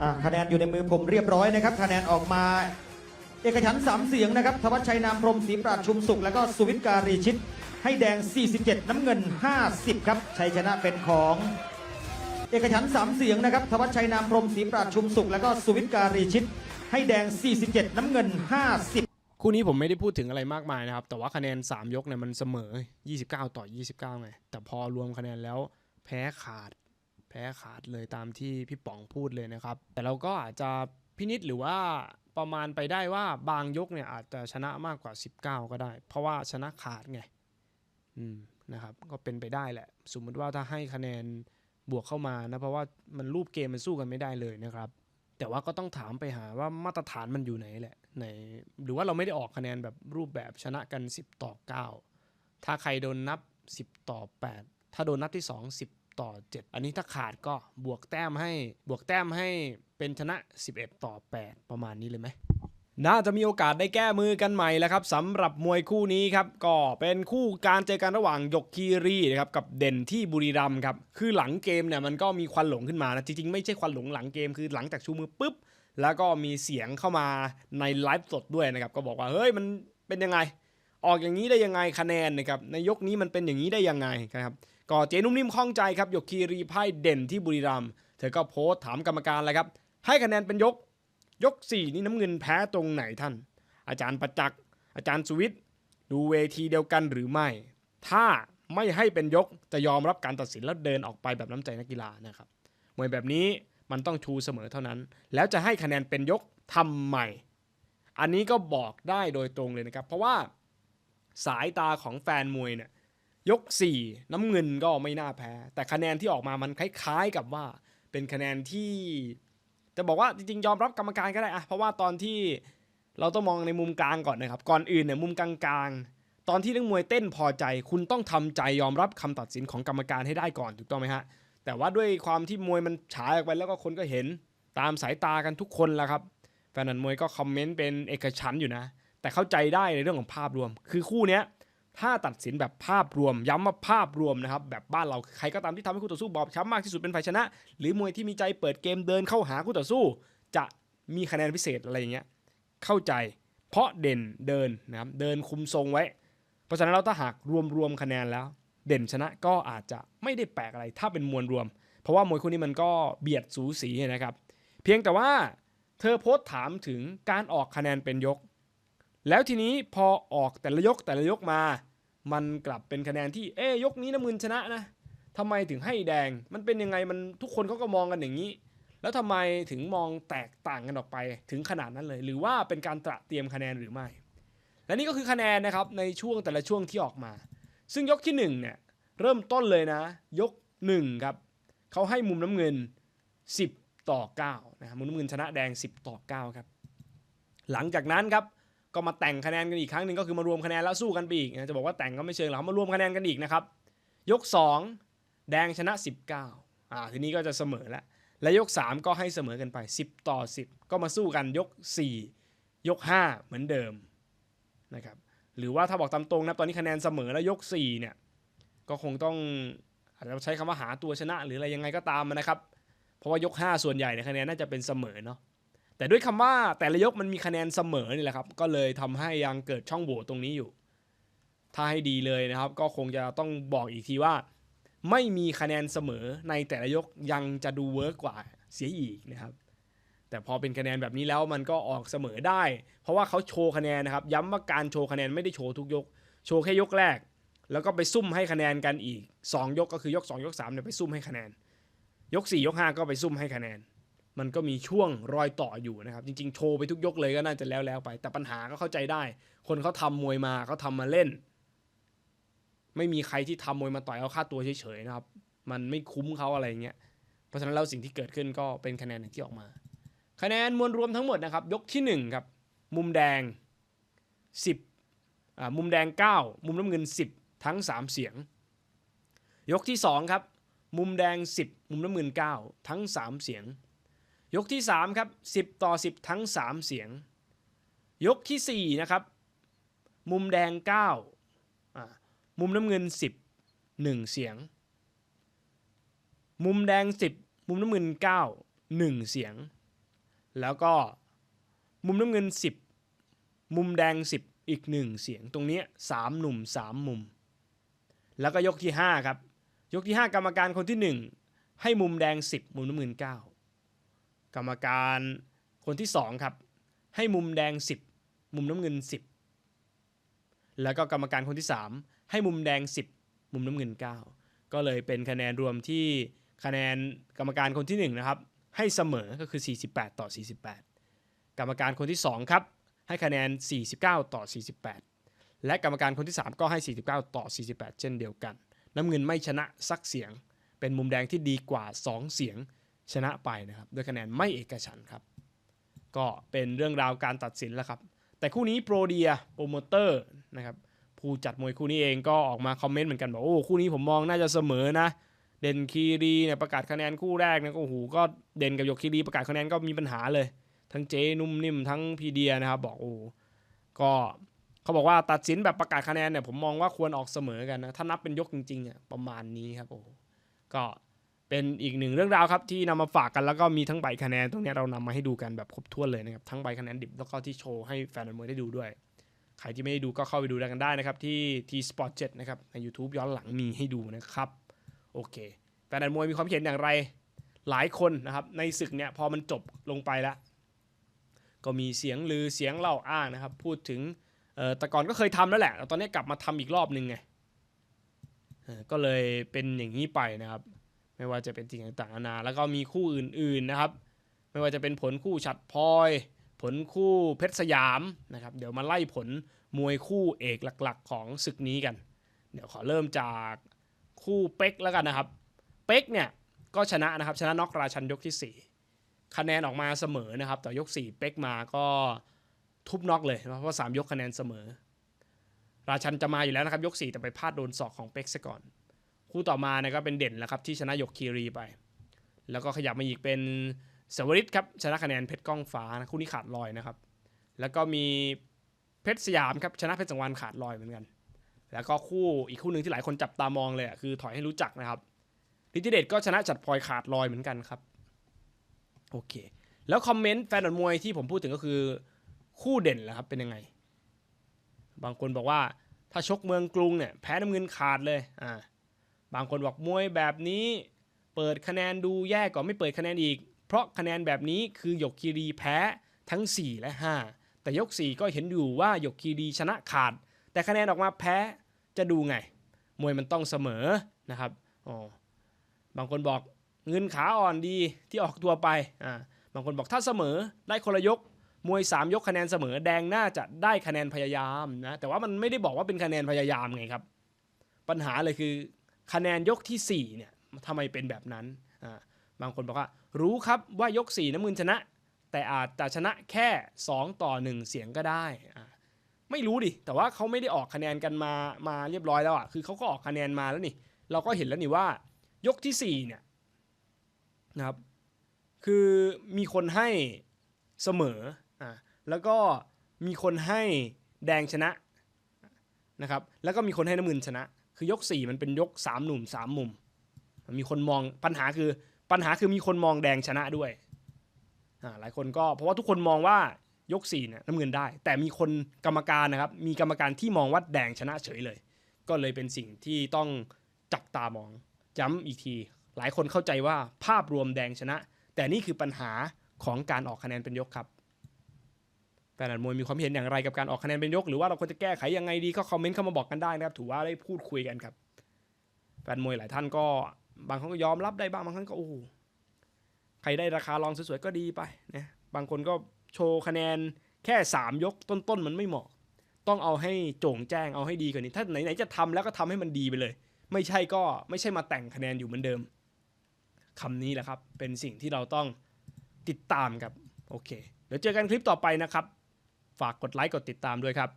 อ่าคะแนนอยู่ในมือผมเรียบร้อยนะครับ คะแนนออกมา เอกฉันท์สามเสียงนะครับธวัชชัยนามพรหมศรีปราชชุมสุข แล้วก็สุวิทย์การีชิต ให้แดง 47 น้ำเงิน 50 ครับ ชัยชนะเป็นของ เอกฉันท์สามเสียงนะครับธวัชชัยนามพรหมศรีปราชชุมสุข แล้วก็สุวิทย์การีชิต ให้แดง 47 น้ำเงิน 50 คู่นี้ผมไม่ได้พูดถึงอะไรมากมายนะครับ แต่ว่าคะแนน 3 ยกเนี่ยมันเสมอ 29 ต่อ 29ไงแต่พอรวมคะแนนแล้วแพ้ขาด พ้ขาดเลยตามที่พี่ป๋องพูดเลยนะครับ แต่เราก็อาจจะพินิษหรือว่าประมาณไปได้ว่าบางยกเนี่ยอาจจะชนะมากกว่า 19 ก็ได้ เพราะว่าชนะขาดไงอืมนะครับก็เป็นไปได้แหละ สมมติว่าถ้าให้คะแนนบวกเข้ามานะเพราะว่ามันรูปเกมมันสู้กันไม่ได้เลยนะครับ แต่ว่าก็ต้องถามไปหาว่ามาตรฐานมันอยู่ไหนแหละในหรือว่าเราไม่ได้ออกคะแนนแบบรูปแบบชนะกัน 10 ต่อ 9 ถ้าใครโดนนับ 10 ต่อ 8 ถ้าโดนนับที่ 2 10 ต่อ 7 อันนี้ถ้าขาดก็บวกแต้มให้บวกแต้มให้เป็นชนะ 11 ต่อ 8 ประมาณนี้เลยไหมน่าจะมีโอกาสได้แก้มือกันใหม่แล้วครับสำหรับมวยคู่นี้ครับก็เป็นคู่การเจอกันระหว่างหยกคีรีนะครับกับเด่นที่บุรีรัมย์ครับคือหลังเกมเนี่ยมันก็มีควันหลงขึ้นมานะจริงๆไม่ใช่ควันหลงหลังเกมคือหลังจากชูมือปุ๊บ แล้วก็มีเสียงเข้ามาในไลฟ์สดด้วยนะครับก็บอกว่าเฮ้ยมันเป็นยังไง ออกอย่างนี้ได้ยังไงคะแนนนะครับในยกนี้มันเป็นอย่างนี้ได้ยังไงครับ ก็เจนุ่มนิ่มข้องใจครับยกคีรีไพ่เด่นที่บุรีรัมย์เธอก็โพสต์ถามกรรมการเลยครับ ให้คะแนนเป็นยก ยก 4 นี่น้ำเงินแพ้ตรงไหนท่าน อาจารย์ประจักษ์อาจารย์สุวิทย์ดูเวทีเดียวกันหรือไม่ ถ้าไม่ให้เป็นยกจะยอมรับการตัดสินแล้วเดินออกไปแบบน้ำใจนักกีฬานะครับมวยแบบนี้มันต้องชูเสมอเท่านั้น แล้วจะให้คะแนนเป็นยกทำไมอันนี้ก็บอกได้โดยตรงเลยนะครับ เพราะว่าสายตาของแฟนมวยเนี่ย ยก 4 น้ำเงินก็ไม่น่าแพ้ แต่คะแนนที่ออกมามันคล้ายๆกับว่าเป็นคะแนนที่จะบอกว่าจริงๆยอมรับกรรมการก็ได้อะเพราะว่าตอนที่เราต้องมองในมุมกลางก่อนนะครับ ก่อนอื่นเนี่ยมุมกลางๆ ตอนที่นักมวยเต้นพอใจ คุณต้องทำใจยอมรับคำตัดสินของกรรมการให้ได้ก่อนถูกต้องไหมฮะแต่ว่าด้วยความที่มวยมันฉายออกไปแล้วก็คนก็เห็นตามสายตากันทุกคนแหละครับแฟนนันมวยก็คอมเมนต์เป็นเอกฉันอยู่นะ แต่เข้าใจได้ในเรื่องของภาพรวม คือคู่เนี้ย ถ้าตัดสินแบบภาพรวม ย้ำว่าภาพรวมนะครับ แบบบ้านเราใครก็ตามที่ทำให้คู่ต่อสู้บอบช้ำมากที่สุดเป็นฝ่ายชนะ หรือมวยที่มีใจเปิดเกมเดินเข้าหาคู่ต่อสู้ จะมีคะแนนพิเศษอะไรอย่างเงี้ยเข้าใจ เพราะเด่นเดินนะครับเดินคุมทรงไว้ เพราะฉะนั้นเราถ้าหากรวมรวมคะแนนแล้ว เด่นชนะก็อาจจะไม่ได้แปลกอะไร ถ้าเป็นมวลรวม เพราะว่ามวยคู่นี้มันก็เบียดสูสีนะครับ เพียงแต่ว่าเธอโพสต์ถามถึงการออกคะแนนเป็นยก แล้วทีนี้พอออกแต่ละยกแต่ละยกมา มันกลับเป็นคะแนนที่เอ๊ยกนี้น้ำมืนชนะนะทำไมถึงให้แดง มันเป็นยังไงมันทุกคนเขาก็มองกันอย่างนี้ แล้วทำไมถึงมองแตกต่างกันออกไปถึงขนาดนั้นเลย หรือว่าเป็นการตระเตรียมคะแนนหรือไม่ และนี่ก็คือคะแนนนะครับในช่วงแต่ละช่วงที่ออกมา ซึ่งยกที่หนึ่งเนี่ยเริ่มต้นเลยนะ ยกหนึ่งครับเขาให้มุมน้ำเงิน 10 ต่อ9นะครับมุมน้ำเงินชนะแดง 10 ต่อ 9 ครับ หลังจากนั้นครับ ก็มาแต่งคะแนนกันอีกครั้งหนึ่งก็คือมารวมคะแนนแล้วสู้กันไปอีกนะจะบอกว่าแต่งก็ไม่เชิงหรอกมารวมคะแนนกันอีกนะครับ ยก 2 แดงชนะ 19อ่าทีนี้ก็จะเสมอแล้วและยก 3 ก็ให้เสมอกันไป 10 ต่อ 10 ก็มาสู้กันยก 4 ยก 5 เหมือนเดิมนะครับหรือว่าถ้าบอกตามตรงนะตอนนี้คะแนนเสมอแล้วยก 4 เนี่ยก็คงต้องอาจจะใช้คำว่าหาตัวชนะ หรืออะไรยังไงก็ตามนะครับ เพราะว่ายก 5 ส่วนใหญ่เนี่ยคะแนนน่าจะเป็นเสมอเนาะ แต่ด้วยคำว่าแต่ละยกมันมีคะแนนเสมอนี่แหละครับ ก็เลยทำให้ยังเกิดช่องโหว่ตรงนี้อยู่ ถ้าให้ดีเลยนะครับ ก็คงจะต้องบอกอีกทีว่า ไม่มีคะแนนเสมอในแต่ละยกยังจะดูเวิร์กกว่าเสียอีกนะครับ แต่พอเป็นคะแนนแบบนี้แล้วมันก็ออกเสมอได้ เพราะว่าเขาโชว์คะแนนนะครับ ย้ำว่าการโชว์คะแนนไม่ได้โชว์ทุกยก โชว์แค่ยกแรก แล้วก็ไปซุ่มให้คะแนนกันอีก 2 ยกก็คือยก 2 ยก3เนี่ยไปซุ่มให้คะแนน ยก 4 ยก 5 ก็ไปซุ่มให้คะแนน มันก็มีช่วงรอยต่ออยู่นะครับ จริงๆ โชว์ไปทุกยกเลยก็น่าจะแล้วแล้วไป แต่ปัญหาก็เข้าใจได้ คนเขาทำมวยมาเขาทำมาเล่น ไม่มีใครที่ทำมวยมาต่อยเอาค่าตัวเฉยๆนะครับ มันไม่คุ้มเขาอะไรเงี้ย เพราะฉะนั้นแล้วสิ่งที่เกิดขึ้นก็เป็นคะแนนที่ออกมา คะแนนมวลรวมทั้งหมดนะครับ ยกที่หนึ่งครับมุมแดง 10อ่ามุมแดง 9 มุมน้ำเงิน 10 ทั้ง 3 เสียง ยกที่2ครับมุมแดง 10 มุมน้ำเงิน 9 ทั้ง 3 เสียง ยกที่3ครับ10 ต่อ 10 ทั้ง 3 เสียง ยกทีสี่4นะครับมุมแดง9อ่ามุมน้ำเงิน 10 1 เสียง มุมแดง 10 มุมน้ำเงิน 9 1 เสียง แล้วก็มุมน้ำเงิน 10 มุมแดง 10 อีก 1 เสียง ตรงนี้ยสามหนุ่ม 3 มุม แล้วก็ยกที่5ครับยกที่ 5 กรรมการคนที่ 1 ให้มุมแดง 10 มุมน้ำเงิน 9 กรรมการคนที่ 2 ครับ ให้มุมแดง 10 มุมน้ำเงิน 10 แล้วก็กรรมการคนที่ 3 ให้มุมแดง 10 มุมน้ำเงิน 9 ก็เลยเป็นคะแนนรวมที่คะแนนกรรมการคนที่ 1 นะครับ ให้เสมอก็คือ 48 ต่อ 48 กรรมการคนที่ 2 ครับ ให้คะแนน 49 ต่อ 48 และกรรมการคนที่ 3 ก็ให้ 49 ต่อ 48 เช่นเดียวกัน น้ำเงินไม่ชนะสักเสียง เป็นมุมแดงที่ดีกว่า 2 เสียง ชนะไปนะครับด้วยคะแนนไม่เอกฉันครับ ก็เป็นเรื่องราวการตัดสินแล้วครับ แต่คู่นี้โปรเดียโปรโมเตอร์นะครับผู้จัดมวยคู่นี้เองก็ออกมาคอมเมนต์เหมือนกันบอกโอ้คู่นี้ผมมองน่าจะเสมอนะ เด่นคีรีเนี่ยประกาศคะแนนคู่แรกนี่ยก็โอ้โหก็เด่นกับยกคีรีประกาศคะแนนก็มีปัญหาเลย ทั้งเจนุ่มนิ่มทั้งพีเดียนะครับบอกโอ้ก็เขาบอกว่าตัดสินแบบประกาศคะแนนเนี่ยผมมองว่าควรออกเสมอกันนะถ้านับเป็นยกจริงๆอะประมาณนี้ครับโอ้ก็ เป็นอีกหนึ่งเรื่องราวครับที่นำมาฝากกันแล้วก็มีทั้งใบคะแนนตรงนี้เรานำมาให้ดูกันแบบครบถ้วนเลยนะครับทั้งใบคะแนนดิบแล้วก็ที่โชว์ให้แฟนมวยได้ดูด้วย ใครที่ไม่ได้ดูก็เข้าไปดูกันได้นะครับที่ T Sport 7นะครับใน YouTube ย้อนหลังมีให้ดูนะครับโอเค แฟนมวยมีความเห็นอย่างไรหลายคนนะครับในศึกเนี่ยพอมันจบลงไปแล้วก็มีเสียงลือเสียงเล่าอ้างนะครับ พูดถึงเออแต่ก่อนก็เคยทำแล้วแหละแต่ตอนนี้กลับมาทำอีกรอบนึงไงก็เลยเป็นอย่างนี้ไปนะครับ ไม่ว่าจะเป็นสิ่งต่างๆนานาแล้วก็มีคู่อื่นๆนะครับ ไม่ว่าจะเป็นผลคู่ฉัดพลอย ผลคู่เพชรสยามนะครับ เดี๋ยวมาไล่ผลมวยคู่เอกหลักๆ ของศึกนี้กัน เดี๋ยวขอเริ่มจากคู่เป๊กแล้วกันนะครับ เป๊กเนี่ยก็ชนะนะครับชนะน็อกราชันยกที่ 4 คะแนนออกมาเสมอนะครับ แต่ยก 4 เป๊กมาก็ทุบน็อกเลยเพราะว่า3ยกคะแนนเสมอ ราชันจะมาอยู่แล้วนะครับ ยก 4 แต่ไปพลาดโดนศอกของเป๊กซะก่อน คู่ต่อมาเนี่ยก็เป็นเด่นแล้วครับที่ชนะยกคีรีไป แล้วก็ขยับมาอีกเป็นเสวริตครับชนะคะแนนเพชรก้องฟ้านะคู่นี้ขาดลอยนะครับ แล้วก็มีเพชรสยามครับชนะเพชรสังวานขาดลอยเหมือนกัน แล้วก็คู่อีกคู่หนึ่งที่หลายคนจับตามองเลยคือถอยให้รู้จักนะครับลิทิเดตก็ชนะจัดพลอยขาดลอยเหมือนกันครับโอเค แล้วคอมเมนต์แฟนบอลมวยที่ผมพูดถึงก็คือคู่เด่นแหละครับเป็นยังไง บางคนบอกว่าถ้าชกเมืองกรุงเนี่ยแพ้น้ำเงินขาดเลยอ่า บางคนบอกมวยแบบนี้เปิดคะแนนดูแย่กว่าไม่เปิดคะแนนอีก เพราะคะแนนแบบนี้คือหยกคีรีแพ้ทั้ง 4 และ 5 แต่ยก 4 ก็เห็นอยู่ว่าหยกคีรีชนะขาด แต่คะแนนออกมาแพ้จะดูไง มวยมันต้องเสมอนะครับอ๋อบางคนบอกเงินขาอ่อนดีที่ออกตัวไปอ่าบางคนบอกถ้าเสมอได้คนละยกมวย 3 ยกคะแนนเสมอแดงน่าจะได้คะแนนพยายามนะแต่ว่ามันไม่ได้บอกว่าเป็นคะแนนพยายามไงครับ ปัญหาเลยคือ คะแนนยกทีสี่4เนี่ยทำไมเป็นแบบนั้นอ่าบางคนบอกว่า รู้ครับว่ายก 4 น้ำเงินชนะ แต่อาจจะชนะแค่ 2 ต่อ 1 เสียงก็ได้อ่าไม่รู้ดิ แต่ว่าเขาไม่ได้ออกคะแนนกันมามาเรียบร้อยแล้วอะคือเขาก็ออกคะแนนมาแล้วนี่ เราก็เห็นแล้วนี่ว่ายกทีสี่4เนี่ยนะครับคือมีคนให้เสมออ่าแล้วก็มีคนให้แดงชนะนะครับแล้วก็มีคนให้น้ำเงินชนะ คือยก4มันเป็นยก3หนุ่ม3มุม มีคนมองปัญหาคือปัญหาคือมีคนมองแดงชนะด้วยอ่าหลายคนก็เพราะว่าทุกคนมองว่ายก4เนี่ยน้ำเงินได้ แต่มีคนกรรมการนะครับ มีกรรมการที่มองว่าแดงชนะเฉยเลย ก็เลยเป็นสิ่งที่ต้องจับตามองย้ำอีกที หลายคนเข้าใจว่าภาพรวมแดงชนะ แต่นี่คือปัญหาของการออกคะแนนเป็นยกครับ แฟนมวยมีความเห็นอย่างไรกับการออกคะแนนเป็นยก หรือว่าเราควรจะแก้ไขยังไงดีก็คอมเมนต์เข้ามาบอกกันได้นะครับถือว่าได้พูดคุยกันครับแฟนมวยหลายท่านก็บางคนก็ยอมรับได้บ้างบางครั้งก็โอ้ใครได้ราคารองสวยๆก็ดีไปนะบางคนก็โชว์คะแนนแค่ 3 ยกต้นๆมันไม่เหมาะ ต้องเอาให้โจ่งแจ้งเอาให้ดีกว่านี้ ถ้าไหนๆจะทำแล้วก็ทำให้มันดีไปเลย ไม่ใช่ก็ไม่ใช่มาแต่งคะแนนอยู่เหมือนเดิมคำนี้แหละครับ เป็นสิ่งที่เราต้องติดตามครับ โอเค เดี๋ยวเจอกันคลิปต่อไปนะครับ ฝากกดไลค์กดติดตามด้วยครับ